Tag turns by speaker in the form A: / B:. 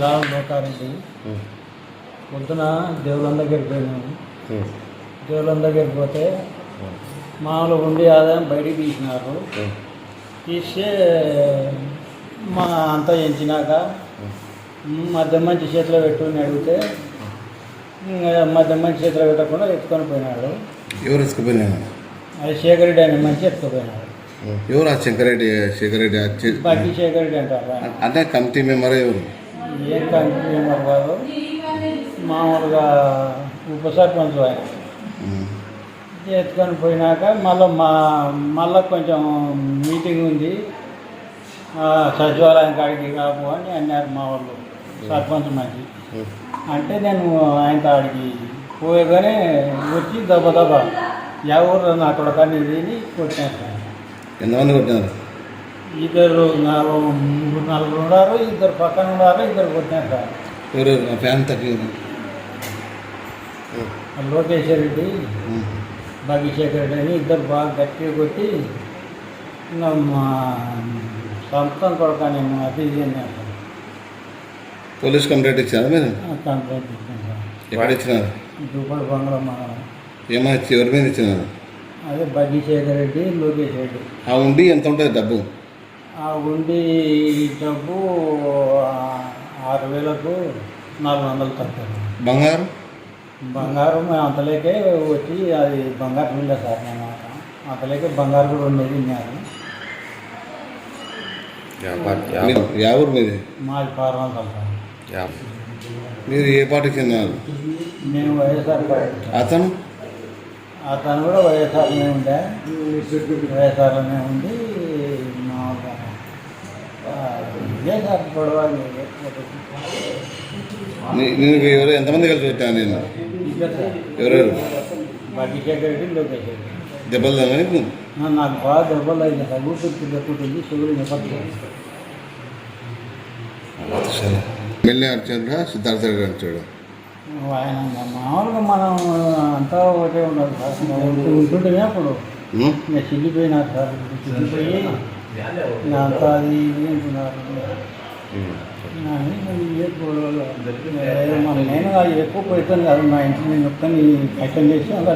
A: గాలి లోకారెడ్డి పొద్దున దేవుళ్ళ దగ్గరికి పోయినాము. దేవుళ్ళ దగ్గరికి పోతే మామూలుగా ఉండి ఆదాయం బయటికి తీసినారు. తీస్తే మా అంతా ఎంచినాక మధ్య మంచి చేతిలో పెట్టుకుని అడిగితే మధ్య మంచి చేతిలో పెట్టకుండా ఎత్తుకొని పోయినాడు.
B: ఎవరు ఎత్తుకుపోయినా
A: అది శేఖర్ రెడ్డి అనే మంచి ఎత్తుకుపోయినాడు.
B: ఎవరు ఆ శంకరెడ్డి వచ్చి
A: బాకీ శేఖర్ రెడ్డి అంటారా
B: అంటే కమిటీ మెంబర్ ఎవరు?
A: ఏం కంపెనీ కాదు మామూలుగా ఉప సర్పంచ్ ఆయన ఎత్తుకొని పోయినాక మళ్ళీ మా మళ్ళీ కొంచెం మీటింగ్ ఉంది. సచివాలయం కాడికి కాపు అని అన్నారు మా వాళ్ళు. సర్పంచ్ మంచి అంటే నేను ఆయన కాడికి పోయగానే వచ్చి దెబ్బ దెబ్బ ఎవరు నా కొడకని తిని కొట్టాను
B: ఎంతమంది కొట్టినారు?
A: ఇద్దరు నాలుగు మూడు నలుగురు ఉన్నారు ఇద్దరు పక్కన ఉన్నారు ఇద్దరు కొట్టినారు సార్.
B: ఫ్యాన్ తగ్గి
A: లోకేశ్వర్ రెడ్డి భాగ్యశేఖర్ రెడ్డి అని ఇద్దరు బాగా గట్టిగా కొట్టి మా సొంతం కొడక నేను అది ఇది అని అంటాను.
B: పోలీస్ కంప్లైంట్ ఇచ్చారా మీరు?
A: కంప్లైంట్ ఇచ్చాను సార్.
B: ఎక్కడ ఇచ్చినారు
A: దుబ్బడి బంగ్లా మా
B: ఎవరి మీద ఇచ్చినారు?
A: అదే భాగ్యశేఖర్ రెడ్డి లోకేష్ రెడ్డి.
B: ఆ ఉండి ఎంత ఉంటుంది డబ్బు?
A: ఉండి డబ్బు ఆ, ఆరు వేలకు నాలుగు వందలు తగ్గారు
B: బంగారం?
A: బంగారం అంతలేకే వచ్చి అది బంగారం వెళ్ళా సార్ నేను అంతలేకే బంగారు కూడా ఉండేది
B: ఊరు మీది?
A: మాది పార్వంతాలు సార్.
B: మీరు ఏ పార్టీకి చెందినారు
A: నేను వైఎస్ఆర్ పార్టీ.
B: అతను?
A: అతను కూడా వైఎస్ఆర్లోనే ఉండే. వైఎస్ఆర్లోనే ఉండి మామూలుగా ఆ, ఇదే సార్ గొడవ ఇదే.
B: నీ- నీకు ఎవరు ఎంతమంది కలిసి వచ్చాను నేను? ఎవరెవరు? దెబ్బలు నీకు
A: నాకు? బాగా దెబ్బలు అయింది సార్ ఊపిరి దెబ్బతుంది చెవులు
B: సరే ఎమ్మెల్యే అర్చంద్ర సిద్ధార్థ రెడ్డి అంటాడు
A: ఆయన మామూలుగా మనం అంతా ఒకటే ఉండదు సార్. ఉంటు- ఉంటుంటేనే అప్పుడు. చిల్లిపోయినారు సార్. చిల్లిపోయి అంతా అది అంటున్నారు నేను ఎక్కువ కాదు మా ఇంట్లో నేను ఒక్కని కష్టం చేసి అలా